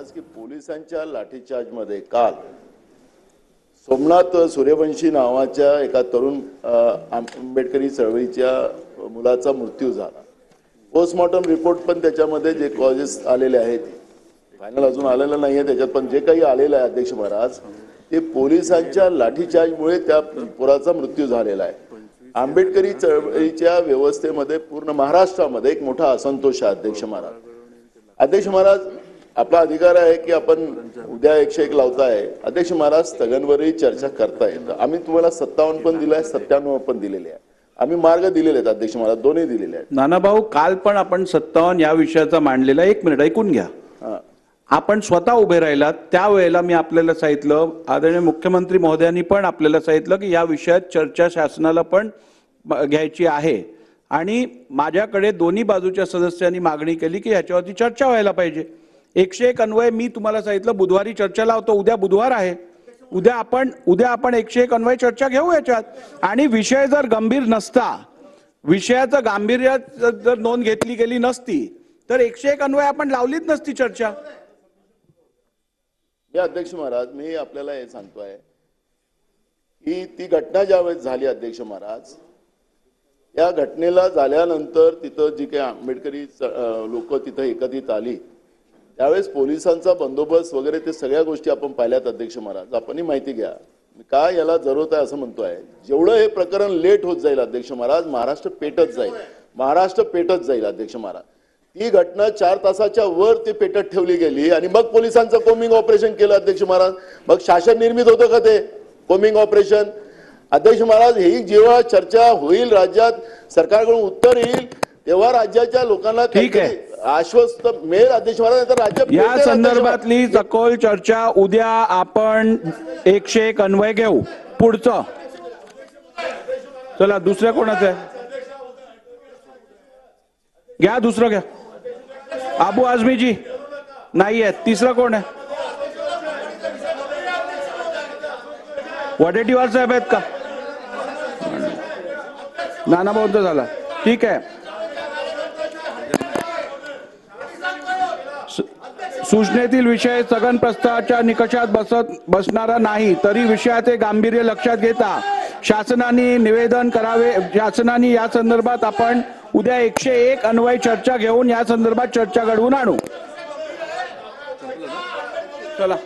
आज की पोलिसांच्या लाठीचार्जमध्ये काल सोमनाथ सूर्यवंशी नावाच्या एका तरुण आंबेडकरी चळवळीच्या मुलाचा मृत्यू झाला. पोस्टमॉर्टम रिपोर्ट पण त्याच्यामध्ये जे कॉजेस आलेले आहेत फायनल अजून आलेलं नाही आहे त्याच्यात पण जे काही आलेलं आहे अध्यक्ष महाराज ते पोलिसांच्या लाठीचार्जमुळे त्या पुराचा मृत्यू झालेला आहे. आंबेडकरी चळवळीच्या व्यवस्थेमध्ये पूर्ण महाराष्ट्रामध्ये एक मोठा असंतोष आहे अध्यक्ष महाराज. अध्यक्ष महाराज आपला अधिकार आहे की आपण उद्या एकशे एक लावताय. अध्यक्ष महाराज स्थगनवरही चर्चा करताय आम्ही तुम्हाला सत्तावन्न पण दिलाय सत्त्याण्णव पण दिलेले आहे. आम्ही मार्ग दिलेले आहेत अध्यक्ष महाराज दोन्ही दिलेले आहेत. नानाभाऊ काल पण आपण सत्तावन्न या विषयाचा मांडलेला एक मिनिट ऐकून घ्या. आपण स्वतः उभे राहिलात त्यावेळेला मी आपल्याला सांगितलं आदरणीय मुख्यमंत्री महोदयांनी पण आपल्याला सांगितलं की या विषयात चर्चा शासनाला पण घ्यायची आहे. आणि माझ्याकडे दोन्ही बाजूच्या सदस्यांनी मागणी केली की ह्याच्यावरती चर्चा व्हायला पाहिजे. एकशे एक अन्वय मी तुम्हाला सांगितलं बुधवारी चर्चा लावतो उद्या बुधवार आहे. उद्या आपण उद्या आपण एकशे एक अन्वय चर्चा घेऊ याच्यात. आणि विषय जर गंभीर नसता विषयाचं गांभीर्य जर नोंद घेतली गेली नसती तर एकशे एक अन्वय आपण लावलीच नसती चर्चा. अध्यक्ष महाराज मी आपल्याला हे सांगतोय की ती घटना ज्यावेळेस झाली अध्यक्ष महाराज या घटनेला झाल्यानंतर तिथं जी काही आंबेडकरी लोक तिथं एकत्रित आली त्यावेळेस पोलिसांचा बंदोबस्त वगैरे ते सगळ्या गोष्टी आपण पाहिल्यात अध्यक्ष महाराज. आपणही माहिती घ्या. काय याला जरूरत आहे असं म्हणतोय. जेवढं हे प्रकरण लेट होत जाईल अध्यक्ष महाराज महाराष्ट्र पेटत जाईल. महाराष्ट्र पेटत जाईल अध्यक्ष महाराज. ती घटना चार तासाच्या वर ते पेटत ठेवली गेली आणि मग पोलिसांचं कोमिंग ऑपरेशन केलं अध्यक्ष महाराज. मग शासन निर्मित होतं का ते? Combing operation. अध्यक्ष महाराज ही जेव्हा चर्चा होईल राज्यात सरकारकडून उत्तर येईल तेव्हा राज्याच्या लोकांना ठीक आहे. आश्वस्त मिळेल अध्यक्ष राज्य या. संदर्भातली सखोल चर्चा उद्या आपण एकशे एक अन्वय घेऊ. पुढचं. चला दुसऱ्या कोणाचं आहे? घ्या दुसरं घ्या. आबू आझमीजी नाही आहेत. तिसरं कोण आहे? वडेट्टीवार साहेब आहेत का? नाना बौद्ध झाला. ठीक आहे. सूचनेतील विषय स्थगन प्रस्तावाच्या निकषात बसत बसणारा नाही तरी विषयाचे गांभीर्य लक्षात घेता शासनाने निवेदन करावे शासनाने या संदर्भात आपण उद्या एकशे एक अन्वय चर्चा घेऊन या संदर्भात चर्चा घडवून आणू. चला.